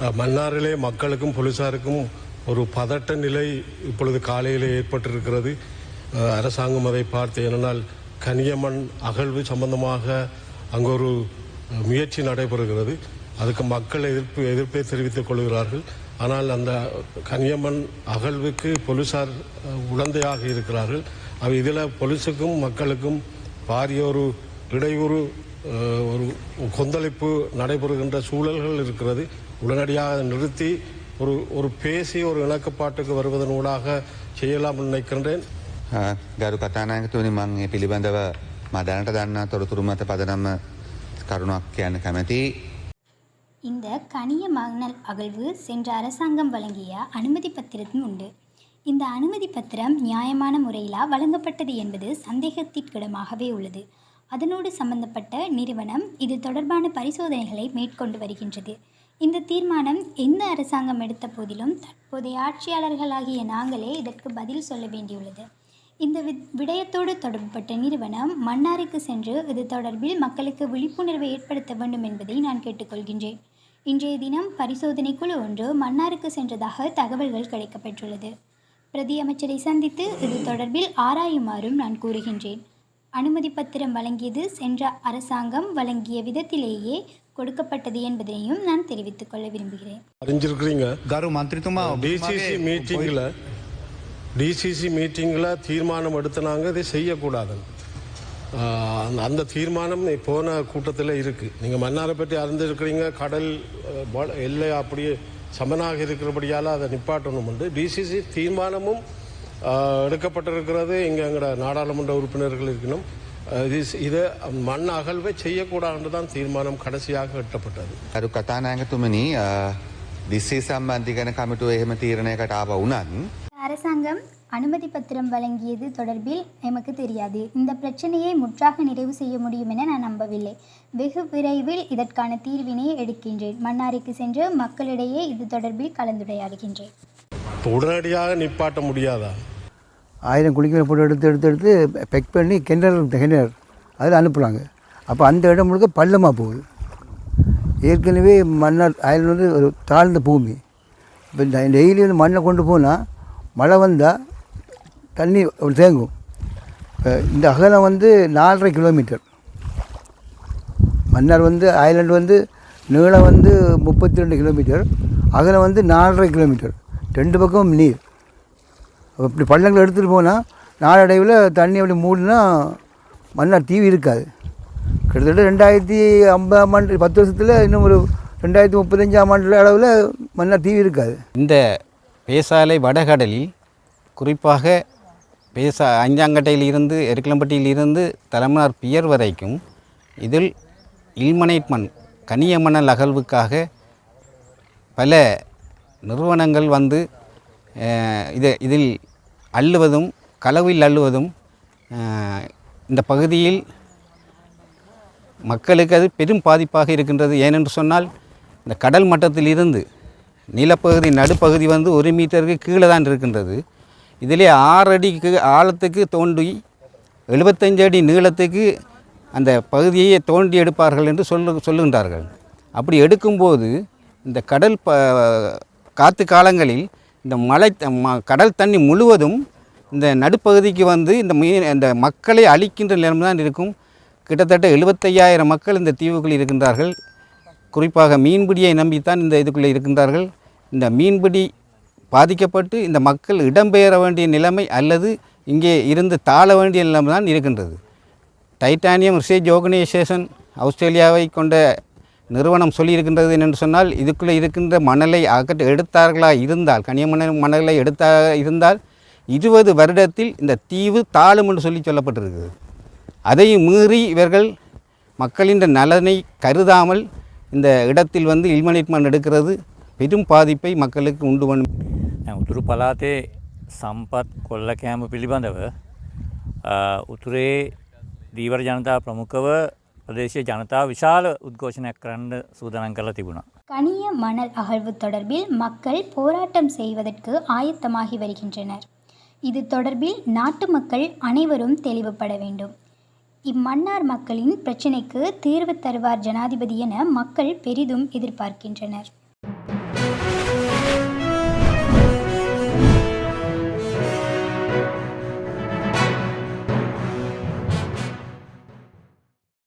மன்னாரிலே மக்களுக்கும் போலீசாருக்கும் ஒரு பதட்ட நிலை இப்பொழுது காலையில் ஏற்பட்டிருக்கிறது. அரசாங்கம் அதை பார்த்து ஏனென்றால் கனியமண் அகழ்வு சம்பந்தமாக அங்கு ஒரு முயற்சி நடைபெறுகிறது. அதுக்கு மக்கள் எதிர்ப்பு எதிர்ப்பை தெரிவித்துக் கொள்கிறார்கள். ஆனால் அந்த கனியம்மன் அகழ்வுக்கு போலீசார் உடந்தையாக இருக்கிறார்கள். அவ இதில் போலீஸுக்கும் மக்களுக்கும் பாரிய ஒரு இடையூறு ஒரு கொந்தளிப்பு நடைபெறுகின்ற சூழல்கள் இருக்கிறது உடனடியாக நிறுத்தி ஒரு ஒரு பேசி ஒரு இணக்கப்பாட்டுக்கு வருவதனூடாக செய்யலாம் நினைக்கின்றேன் අ, ගරු කතානායකතුවනි මං ඒ පිළිබඳව මා දැනට දන්නා තොරතුරු මත පදනම කරුණක් කියන්න කැමැති. இந்த கனிய மணல் அகழ்வு சென்ற அரசாங்கம் வழங்கிய அனுமதி பத்திரமும் உண்டு இந்த அனுமதி பத்திரம் நியாயமான முறையிலா வழங்கப்பட்டது என்பது சந்தேகத்திற்கிடமாகவே உள்ளது அதனோடு சம்பந்தப்பட்ட நிறுவனம் இது தொடர்பான பரிசோதனைகளை மேற்கொண்டு வருகின்றது. இந்த தீர்மானம் எந்த அரசாங்கம் எடுத்த போதிலும் தற்போதைய ஆட்சியாளர்களாகிய நாங்களே இதற்கு பதில் சொல்ல வேண்டியுள்ளது. இந்த வி விடயத்தோடு தொடர்புபட்ட நிறுவனம் மன்னாருக்கு சென்று இது தொடர்பில் மக்களுக்கு விழிப்புணர்வை ஏற்படுத்த வேண்டும் என்பதை நான் கேட்டுக்கொள்கின்றேன். இன்றைய தினம் பரிசோதனை குழு ஒன்று மன்னாருக்கு சென்றதாக தகவல்கள் கிடைக்கப்பெற்றுள்ளது. பிரதி அமைச்சரை சந்தித்து இது தொடர்பில் ஆராயுமாறும் நான் கூறுகின்றேன். அனுமதி பத்திரம் வழங்கியது சென்ற அரசாங்கம் வழங்கிய விதத்திலேயே கொடுக்கப்பட்டது என்பதையும் நான் தெரிவித்துக் கொள்ள விரும்புகிறேன். அறிஞ்சிருக்கிறீங்க? கரு மந்திரித்துமா டிசிசி மீட்டிங்கில் டிசிசி மீட்டிங்கில் தீர்மானம் எடுத்து நாங்கள் இதை செய்யக்கூடாது. அந்த தீர்மானம் போன கூட்டத்தில் இருக்குது நீங்கள் மன்னாரை பற்றி அறிஞ்சிருக்கிறீங்க கடல் எல்லை அப்படியே சமனாக இருக்கிறபடியால் அதை நிப்பாட்டணும் உண்டு டிசிசி தீர்மானமும் எடுக்கப்பட்டிருக்கிறது இங்கே எங்களோட நாடாளுமன்ற உறுப்பினர்கள் இருக்கணும் அஹ், இது- இதை மண் அகழ்வை செய்யக்கூடாது தான் தீர்மானம் கடைசியாக எட்டப்பட்டது ගරු කතානායකතුමනි දිස්සේ සම්බන්ධිගන කමිටුව එහෙම තීරණයකට ආව වුණත් அரசாங்கம் அனுமதி பத்திரம் வழங்கியது தொடர்பில் எமக்கு தெரியாது இந்த பிரச்சனையை முற்றாக நிறைவு செய்ய முடியும் என நான் நம்பவில்லை வெகு விரைவில் இதற்கான தீர்வினை எடுக்கின்றேன் மன்னாருக்கு சென்று மக்களிடையே இது தொடர்பில் கலந்துரையாடுகின்றேன் இப்போ உடனடியாக நிப்பாட்ட முடியாதா ஆயிரம் குளிக்கிற போட்டு எடுத்து எடுத்து எடுத்து பெக் பண்ணி கிணறு கிணறு அதில் அனுப்புகிறாங்க அப்போ அந்த இடம் முழுக்க பள்ளமாக போகுது. ஏற்கனவே மன்னார் ஆயிரம் வந்து ஒரு தாழ்ந்த பூமி. இப்போ டெய்லி வந்து மண்ணை கொண்டு போனால் மழை வந்தால் தண்ணி ஒரு தேங்கும். இப்போ இந்த அகலம் வந்து நாலரை கிலோமீட்டர். மன்னார் வந்து ஐலண்ட் வந்து நீளம் வந்து முப்பத்தி ரெண்டு கிலோமீட்டர். அகலம் வந்து நாலரை கிலோமீட்டர். ரெண்டு பக்கம் நீர். இப்படி பள்ளங்கள் எடுத்துகிட்டு போனால் நாளடைவில் தண்ணி அப்படி மூடினா மன்னார் தீவு இருக்காது. கிட்டத்தட்ட ரெண்டாயிரத்தி ஐம்பதாம் ஆண்டு பத்து வருஷத்தில் இன்னும் ஒரு ரெண்டாயிரத்தி முப்பத்தஞ்சாம் ஆண்டு அளவில் மன்னார் தீவு இருக்காது. இந்த பேசாலை வடகடலில் குறிப்பாக பேசா அஞ்சாங்கட்டையில் இருந்து தலைமனார் இருந்து பியர் வரைக்கும் இதில் இல்மனைட் மண் கனிய மணல் அகழ்வுக்காக பல நிறுவனங்கள் வந்து இது இதில் அள்ளுவதும் களவில் அள்ளுவதும் இந்த பகுதியில் மக்களுக்கு அது பெரும் பாதிப்பாக இருக்கின்றது. ஏனென்று சொன்னால் இந்த கடல் மட்டத்தில் இருந்து நிலப்பகுதி நடுப்பகுதி வந்து ஒரு மீட்டருக்கு கீழே தான் இருக்கின்றது. இதிலே ஆறு அடிக்கு ஆழத்துக்கு தோண்டி எழுபத்தஞ்சு அடி நீளத்துக்கு அந்த பகுதியை தோண்டி எடுப்பார்கள் என்று சொல்லு சொல்லுகின்றார்கள். அப்படி எடுக்கும்போது இந்த கடல் ப காற்று காலங்களில் இந்த மலை கடல் தண்ணி முழுவதும் இந்த நடுப்பகுதிக்கு வந்து இந்த மீன் இந்த மக்களை அழிக்கின்ற நிலைமை தான் இருக்கும். கிட்டத்தட்ட எழுபத்தையாயிரம் மக்கள் இந்த தீவுக்குள் இருக்கின்றார்கள். குறிப்பாக மீன்பிடியை நம்பித்தான் இந்த இதுக்குள்ளே இருக்கின்றார்கள். இந்த மீன்பிடி பாதிக்கப்பட்டு இந்த மக்கள் இடம்பெயர வேண்டிய நிலைமை அல்லது இங்கே இருந்து தாழ வேண்டிய நிலைமை தான் இருக்கின்றது. டைட்டானியம் ரிசர்ச் ஆர்கனைசேஷன் ஆஸ்திரேலியாவை கொண்ட நிறுவனம் சொல்லியிருக்கின்றது என்னென்று சொன்னால் இதுக்குள்ளே இருக்கின்ற மணலை அகற்ற எடுத்தார்களா இருந்தால் கனியமணல் மணலை எடுத்தா இருந்தால் இருபது வருடத்தில் இந்த தீவு தாழும் என்று சொல்லி சொல்லப்பட்டிருக்குது அதையும் மீறி இவர்கள் மக்களின் நலனை கருதாமல் இந்த இடத்தில் வந்து இல்மனைட் மண் எடுக்கிறது பெரும் பாதிப்பை மக்களுக்கு உண்டு பண்ணும் දැන් උතුරු පලාතේ සම්පත් කොල්ල කෑම පිළිබඳව අ, උතුරේ දීවර ජනතා ප්‍රමුඛව ප්‍රදේශය ජනතාව විශාල උද්ඝෝෂණයක් කරන්න සූදානම් කරලා තිබුණා. கனிய மணல் அகழ்வு தொடர்பில் மக்கள் போராட்டம் செய்வதற்கு ஆயத்தமாகி வருகின்றனர் இது தொடர்பில் நாட்டு மக்கள் அனைவரும் தெளிவுபட வேண்டும் இம்மன்னார் மக்களின் பிரச்சினைக்கு தீர்வு தருவார் ஜனாதிபதி என மக்கள் பெரிதும் எதிர்பார்க்கின்றனர்